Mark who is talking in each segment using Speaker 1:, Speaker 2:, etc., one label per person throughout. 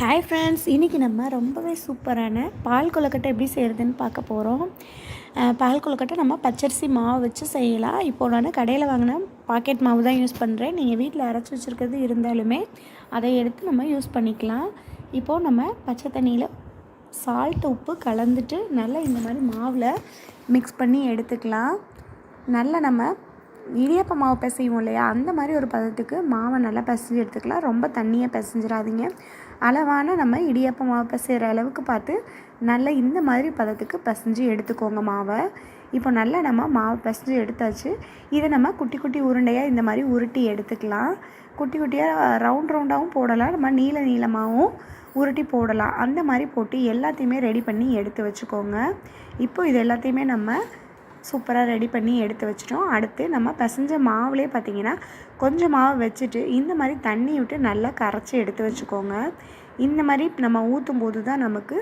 Speaker 1: Hi friends இன்றைக்கி நம்ம ரொம்பவே சூப்பரான பால் கொழுக்கட்டை எப்படி செய்கிறதுன்னு பார்க்க போகிறோம் பால் கொழுக்கட்டை நம்ம பச்சரிசி மாவு வச்சு செய்யலாம். இப்போது நான் கடையில் வாங்கின பாக்கெட் மாவு தான் யூஸ் பண்ணுறேன் நீங்கள் வீட்டில் அரைச்சி வச்சுருக்கிறது இருந்தாலுமே அதை எடுத்து நம்ம யூஸ் பண்ணிக்கலாம். இப்போது நம்ம பச்சை தண்ணியில் சால்ட் உப்பு கலந்துட்டு நல்லா இந்த மாதிரி மாவில் மிக்ஸ் பண்ணி எடுத்துக்கலாம். நல்லா நம்ம இடியப்ப மாவு பிசைவோம் இல்லையா? அந்த மாதிரி ஒரு பதத்துக்கு மாவை நல்லா பிசைஞ்சு எடுத்துக்கலாம். ரொம்ப தண்ணியாக பிசைஞ்சிடாதீங்க. அளவான நம்ம இடியப்ப மாவு பிசைகிற அளவுக்கு பார்த்து நல்லா இந்த மாதிரி பதத்துக்கு பிசைஞ்சு எடுத்துக்கோங்க மாவை. இப்போ நல்லா நம்ம மாவு பிசைஞ்சு எடுத்தாச்சு. இதை நம்ம குட்டி குட்டி உருண்டையாக இந்த மாதிரி உருட்டி எடுத்துக்கலாம். குட்டி குட்டியாக ரவுண்ட் ரவுண்டாகவும் போடலாம். நம்ம நீள நீளமாகவும் உருட்டி போடலாம். அந்த மாதிரி போட்டு எல்லாத்தையுமே ரெடி பண்ணி எடுத்து வச்சுக்கோங்க. இப்போ இது எல்லாத்தையுமே நம்ம சூப்பராக ரெடி பண்ணி எடுத்து வச்சிட்டோம். அடுத்து நம்ம பசஞ்ச மாவுலேயே பார்த்திங்கன்னா கொஞ்சம் மாவு வச்சுட்டு இந்த மாதிரி தண்ணி விட்டு நல்லா கரைச்சி எடுத்து வச்சுக்கோங்க. இந்த மாதிரி நம்ம ஊற்றும் போது தான் நமக்கு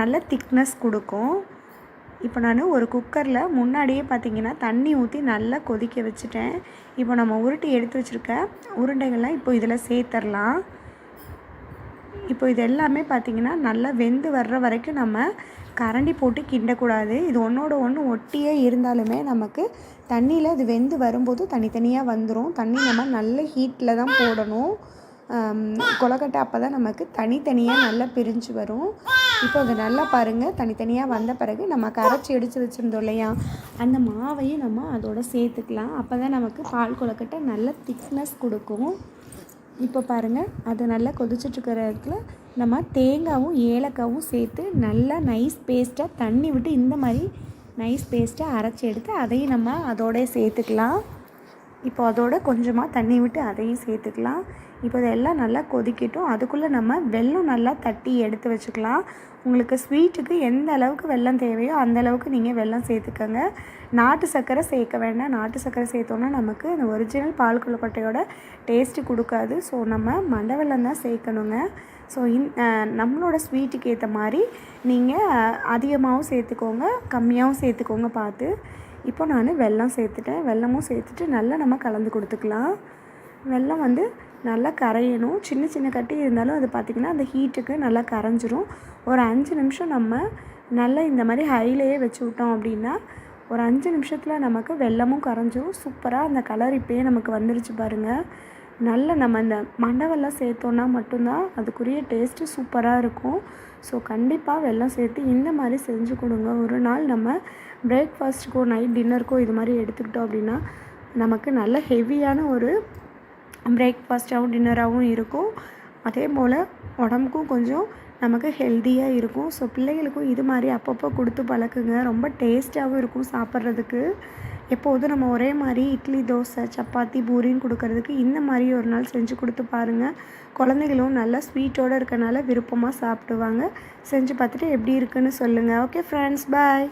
Speaker 1: நல்ல திக்னஸ் கொடுக்கும். இப்போ நான் ஒரு குக்கரில் முன்னாடியே பார்த்திங்கன்னா தண்ணி ஊற்றி நல்லா கொதிக்க வச்சுட்டேன். இப்போ நம்ம உருட்டி எடுத்து வச்சுருக்க உருண்டைகள்லாம் இப்போ இதில் சேர்த்துடலாம் இப்போ இது எல்லாமே பார்த்திங்கன்னா நல்லா வெந்து வர்ற வரைக்கும் நம்ம கரண்டி போட்டு கிண்டக்கூடாது. இது ஒன்றோட ஒன்று ஒட்டியே இருந்தாலுமே நமக்கு தண்ணியில் அது வெந்து வரும்போது தனித்தனியாக வந்துடும் தண்ணி நம்ம நல்ல ஹீட்டில் தான் போடணும். கொலக்கட்டை அப்போ தான் நமக்கு தனித்தனியாக நல்லா பிரிஞ்சு வரும். இப்போ அது நல்லா பாருங்கள் தனித்தனியாக வந்த பிறகு நம்ம கரைச்சி எடுத்து வச்சுருந்தோம் இல்லையா? அந்த மாவையும் நம்ம அதோட சேர்த்துக்கலாம். அப்போ தான் நமக்கு பால் கொலக்கட்டை நல்ல திக்னஸ் கொடுக்கும். இப்போ பாருங்கள் அது நல்லா கொதிச்சிட்ருக்கிற இடத்துல நம்ம தேங்காவும் ஏலக்காவும் சேர்த்து நல்லா நைஸ் பேஸ்ட்டாக தண்ணி விட்டு இந்த மாதிரி நைஸ் பேஸ்ட்டாக அரைச்சி எடுத்து அதையும் நம்ம அதோடய சேர்த்துக்கலாம். இப்போ அதோட கொஞ்சமாக தண்ணி விட்டு அதையும் சேர்த்துக்கலாம். இப்போ இதெல்லாம் நல்லா கொதிக்கட்டும். அதுக்குள்ளே நம்ம வெல்லம் நல்லா தட்டி எடுத்து வச்சுக்கலாம். உங்களுக்கு ஸ்வீட்டுக்கு எந்த அளவுக்கு வெல்லம் தேவையோ அந்த அளவுக்கு நீங்கள் வெல்லம் சேர்த்துக்கோங்க. நாட்டு சர்க்கரை சேர்க்க வேண்டாம். நாட்டு சர்க்கரை சேர்த்தோன்னா நமக்கு அந்த ஒரிஜினல் பால் கொழுக்கட்டையோட டேஸ்ட்டு கொடுக்காது. ஸோ நம்ம மண்டை வெல்லம் தான் சேர்க்கணுங்க. ஸோ இன் நம்மளோட ஸ்வீட்டுக்கு ஏற்ற மாதிரி நீங்கள் அதிகமாகவும் சேர்த்துக்கோங்க. கம்மியாகவும் சேர்த்துக்கோங்க பார்த்து. இப்போ நான் வெல்லம் சேர்த்துட்டேன். வெல்லமும் சேர்த்துட்டு நல்லா நம்ம கலந்து கொடுத்துக்கலாம். வெல்லம் வந்து நல்லா கரையணும். சின்ன சின்ன கட்டி இருந்தாலும் அது பார்த்திங்கன்னா அந்த ஹீட்டுக்கு நல்லா கரைஞ்சிரும். ஒரு அஞ்சு நிமிஷம் நம்ம நல்லா இந்த மாதிரி ஹைலேயே வச்சு விட்டோம் அப்படின்னா ஒரு அஞ்சு நிமிஷத்தில் நமக்கு வெள்ளமும் கரைஞ்சிரும். சூப்பராக அந்த கலர் இப்போயே நமக்கு வந்துருச்சு பாருங்கள் நல்ல நம்ம இந்த மண்டவெல்லாம் சேர்த்தோன்னா மட்டும்தான் அதுக்குரிய டேஸ்ட்டு சூப்பராக இருக்கும். ஸோ கண்டிப்பாக வெள்ளம் சேர்த்து இந்த மாதிரி செஞ்சு கொடுங்க. ஒரு நாள் நம்ம பிரேக்ஃபாஸ்ட்டுக்கோ நைட் டின்னருக்கோ இது மாதிரி எடுத்துக்கிட்டோம் அப்படின்னா நமக்கு நல்ல ஹெவியான ஒரு பிரேக்ஃபாஸ்ட்டாகவும் டின்னராகவும் இருக்கும். அதே போல் உடம்புக்கும் கொஞ்சம் நமக்கு ஹெல்த்தியாக இருக்கும். ஸோ பிள்ளைகளுக்கும் இது மாதிரி அப்பப்போ கொடுத்து பழக்குங்க. ரொம்ப டேஸ்ட்டாகவும் இருக்கும் சாப்பிட்றதுக்கு. எப்போதும் நம்ம ஒரே மாதிரி இட்லி தோசை சப்பாத்தி பூரின்னு கொடுக்கறதுக்கு இந்த மாதிரி ஒரு நாள் செஞ்சு கொடுத்து பாருங்கள் குழந்தைகளும் நல்லா ஸ்வீட்டோடு இருக்கனால விருப்பமாக சாப்பிடுவாங்க. செஞ்சு பார்த்துட்டு எப்படி இருக்குன்னு சொல்லுங்கள் ஓகே ஃப்ரெண்ட்ஸ் பாய்